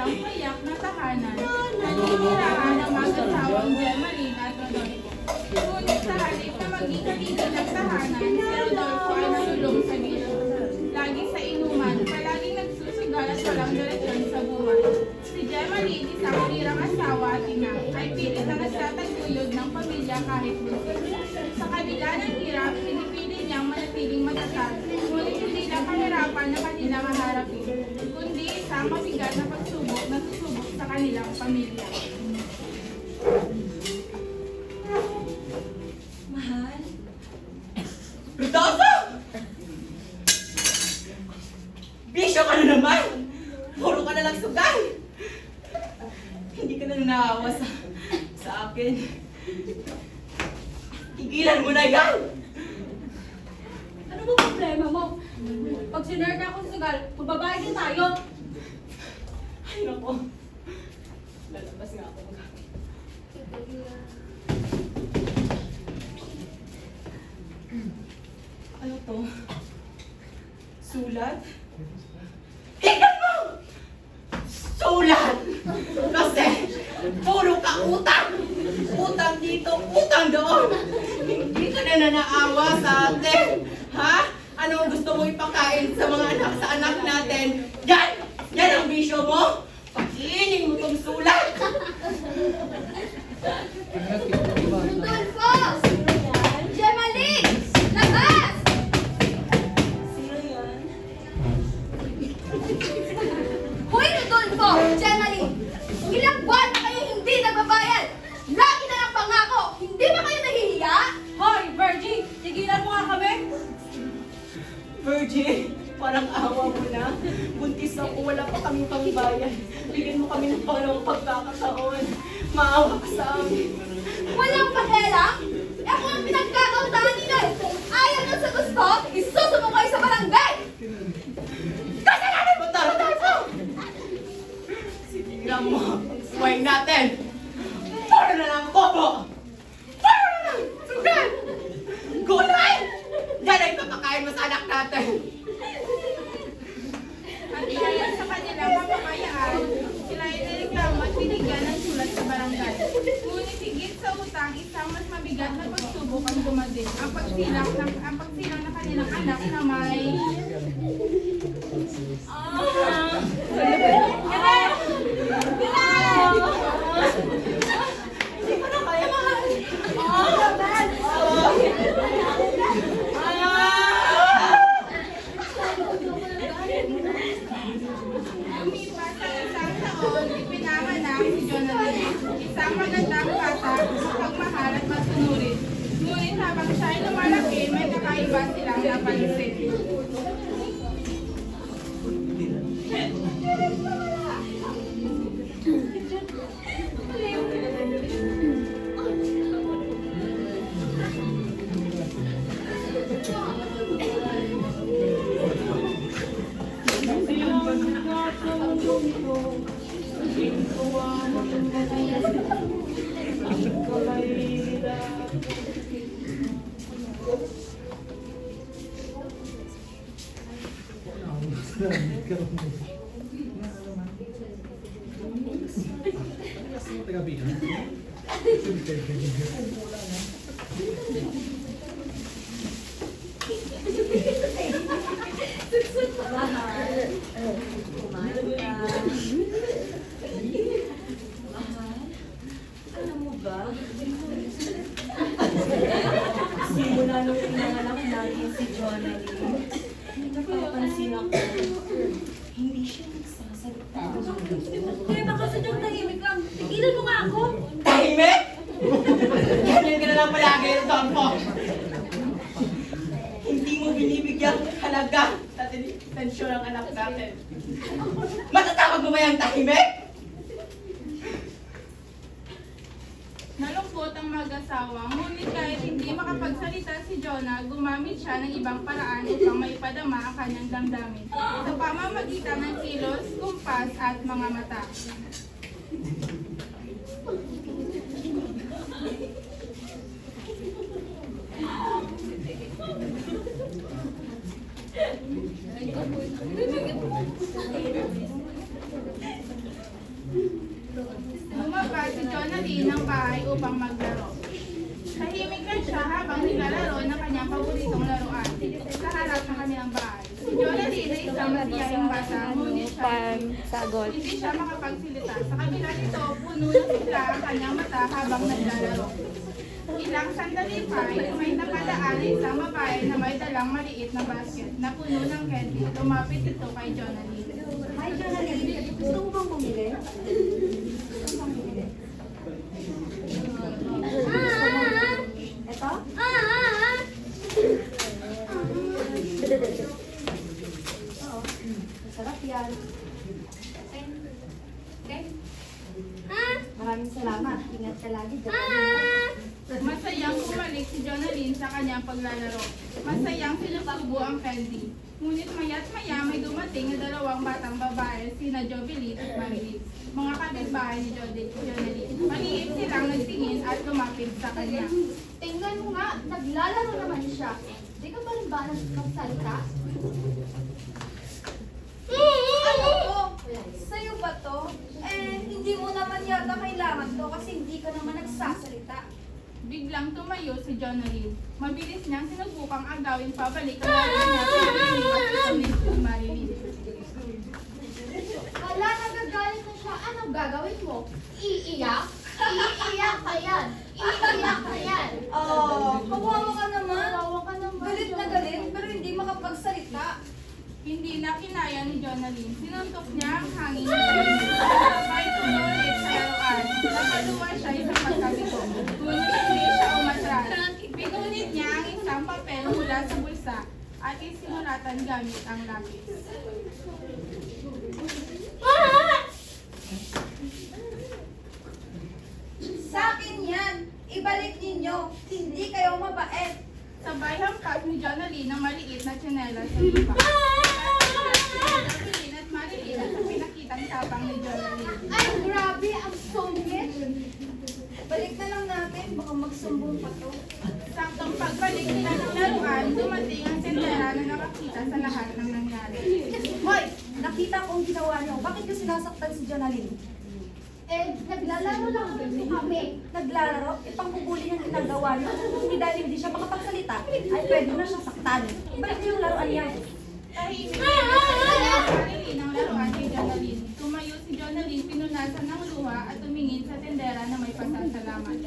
isang payak na tahanan na nininirahan ng mag-asawang Germaline at Rodolfo. Ngunit sa halip na maging katingin ng tahanan, si Rodolfo ay nalulong sa gilid. Lagi sa inuman, palaging nagsusugal at walang direksyon sa buhay. Si Germaline, isang ulirang asawa at ina, ay pilit na nagtataguyod ng pamilya kahit buntis. Sa kabila ng hirap, pinipili manatiling matatag, ngunit hindi lang kahirapan na kanilang haharapin, kundi isang mabigat na pagsubok na susubok sa kanilang pamilya. Mahal? Rodolfo! Bisyo ka na naman! Puro ka na lang sugal! Hindi ka na sa akin. Tigilan mo na yan! Ano ba problema mo? Pag sinurga ako sa sugal, magbabayad din tayo. Ay, nako. Lalabas nga ako mag Ano to? Sulat? Tingnan mo! Sulat! Kasi, puro ka utang! Utang dito, utang doon! Hindi ka na nanaawa sa atin! Ha? Ano ang gusto mo ipakain sa mga anak sa anak natin? Yan! Yan ang bisyo mo! Pagkainin mo tong sulat! Pangbayan. Bigyan mo kami ng pangalawang pagkakataon. Maawa ka sa amin. Walang pakialam! Eh ako ang pinagkakautahan ninyo! eh. Kung ayaw nyo sa gusto, isusumo kayo sa barangay! Kasalanan mo to, Rodolfo! Siniram mo ang sway natin. Puro na lang bobo! Puro na lang sugal! Gulay! Yan ay papakain mo sa anak natin. At dahil sa kanilang kapabayaan, sila ay nireklamo at binigyan ng sulat sa barangay. Ngunit higit sa utang, isang mas mabigat na pagsubok ang dumating. Ang pagsilang ng, ang pagsilang ng kanilang anak na may... Isang magandang bata, pagmahal at masunurin. Ngunit habang siya ay lumalaki, may kakaiba silang napansin. Alam mo ba? Simula nung pinanganak natin si Jonathan, napapansin ako, hindi siya nagsasalita. Kaya baka sadyang tahimik lang. Tigilan mo nga ako! Tahimik! Ganyan ka na lang palagi, Rodolfo. Hindi mo binibigyan halaga sa tensyon ng anak natin. Matatawag mo ba yung tahimik? Nalungkot ang mag-asawa, ngunit kahit hindi makapagsalita si Jonah, gumamit siya ng ibang paraan upang maipadama ang kanyang damdamin sa pamamagitan ng kilos, kumpas at mga mata. Jonalyn ng bahay upang maglaro. Tahimik lang siya habang nilalaro ng kanyang paboritong laruan sa harap ng kanilang bahay. Si Jonalyn ay isang masiyahing bata, ngunit siya Sagot. hindi siya makapagsilita. Sa kabila nito, puno ng sigla ang kanyang mata habang naglalaro. Ilang sandali pa, ay may napadaan na isang babae na may dalang maliit na basket na puno ng candy. Lumapit ito kay Jonalyn. Hi, Jonalyn. Gusto mo bang bumili? Gusto mo bang bumili? Ito? Oo. Masarap yan. Okay? Maraming salamat. Ingat ka lagi. Jonalyn. Masayang bumalik si Jonalyn sa kanyang paglalaro. Masayang sinusubo ang candy. Ngunit maya't maya may dumating na dalawang batang babae, sina Jovelit at Marilit. Mga kapitbahay ni Jonalyn. Maliit silang nagtingin at lumapit sa kanya. Tingnan mo nga, naglalaro naman siya. Di ka pa rin ba nagsalita? Ano to? Sa'yo ba to? Eh, hindi mo yata kailangan to kasi hindi ka naman nagsasalita. Biglang tumayo si Jonalyn. Mabilis niyang sinubukang agawin pabalik ang laro niya sa Jovelit at Marilit. Hala, nagagalit na siya. Anong gagawin mo? Iiyak? Iiyak ka yan. Iiyak ka yan. Oh, kawawa ka naman. Tawa ka naman. Galit na galit pero hindi makapagsalita. Hindi na kinaya ni Jonalyn. Sinuntok niya ang hangin sarili. Sabay tumulit sa laruan. Napaluwa siya isang pagkabito. Ngunit hindi siya umatras. Pinunit niya ang isang papel mula sa bulsa at isinulatan gamit ang lapis. Sa akin yan. Ibalik ninyo. Hindi kayo mabait. Sabay hampas ni Jonalyn ng maliit na tsinela sa lupa. Jonalyn at maliit sa pinakitang tapang ni Jonalyn. Ay, grabe, ang sungit. Balik na lang natin. Baka magsumbong pa to. Saktong pagbalik nila ng laruan, dumating ang sendera na nakakita sa lahat ng nangyari. Hoy! Nakita ko ang ginawa niyo. Bakit niyo sinasaktan si Jonalyn? Eh, naglalaro lang din kami. Naglalaro? Ipangbubuli niya ang ginagawa niyo. Hindi dahil hindi siya makapagsalita, ay pwede na siya saktan. Balik niyo yung laruan niya. Tahimik na Marilyn ang laruan kay Jonalyn. Tumayo si Jonalyn, pinunasan ng luha at tumingin sa tendera na may pasasalamat.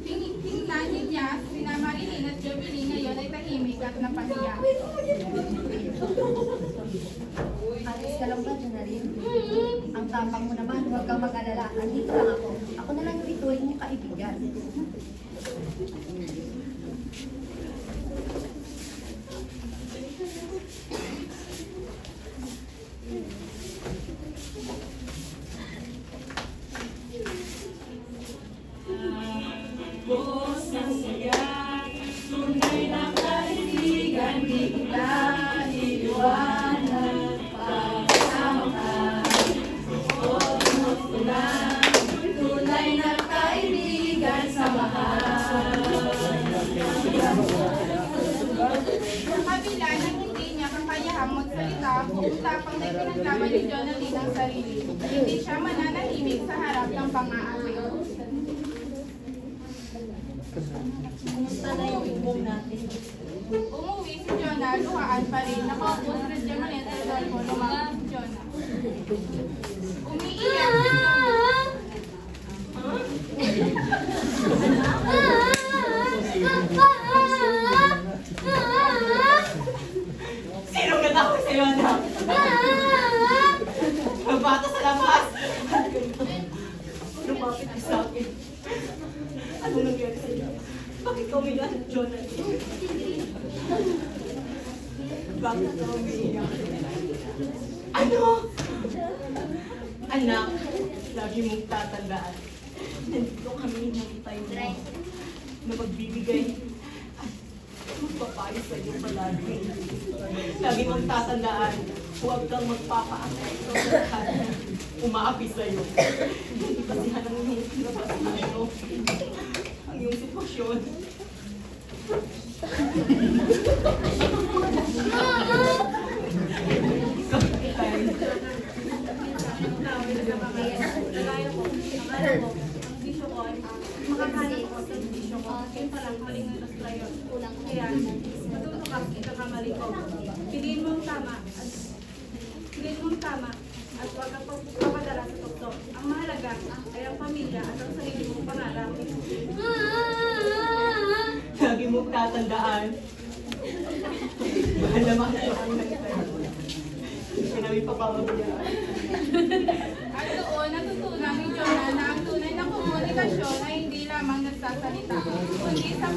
Ting tingnan niya sina Marilyn at Jovelyn ngayon ay tahimik at napahiya. Alis ka lang ba, Jonalyn? Ang tapang mo naman, huwag kang mag-alala. Andito lang ako. Ako na lang yung ituring mong kaibigan. Sa kabila ng hindi niya kakayahang magsalita, kung tapang na pinaglaban ni Jonalyn ang sarili, hindi siya mananahimik sa harap ng pang-aaway. Kumusta na yung ibong natin? Umuwi si Jonah, luhaan pa rin. Nakaupo si Redjaman at Rodolfo, lumapit si Jonah. Umiiyak si Jonah. Sino natakot sa'yo, anak? Mga bata sa labas! Lumapit sa. Anong nangyari sa'yo? Bakit ka umiyak, Jonathan? Bakit ka umiiyak? Ano? Anak, lagi mong tatandaan. Nandito kami hinintay mo na magbibigay at magpapayo sa iyo palagi. Lagi mong tatandaan, huwag kang magpapaakay sa lahat umaapi sa iyo. Hindi kasi halang yung labas na ito. Ang iyong sitwasyon. Kagaya ko, ko, ko ko sa bisyo ko. Kaya palang maling ang astrayon. Kaya, matuto ka, ikakamali ko. Piliin mo ang tama at piliin mo ang tama at huwag kang papadala sa tukto. Mahalaga ay ang pamilya at ang sarili mong pangarap. Lagi mo tatandaan. Mahal na mahal ko ang nagtayo. Hindi ka namin papabayaan. At doon, natutunan ni Jonah na ang tunay na komunikasyon ay hindi lamang nagsasalita, kundi sa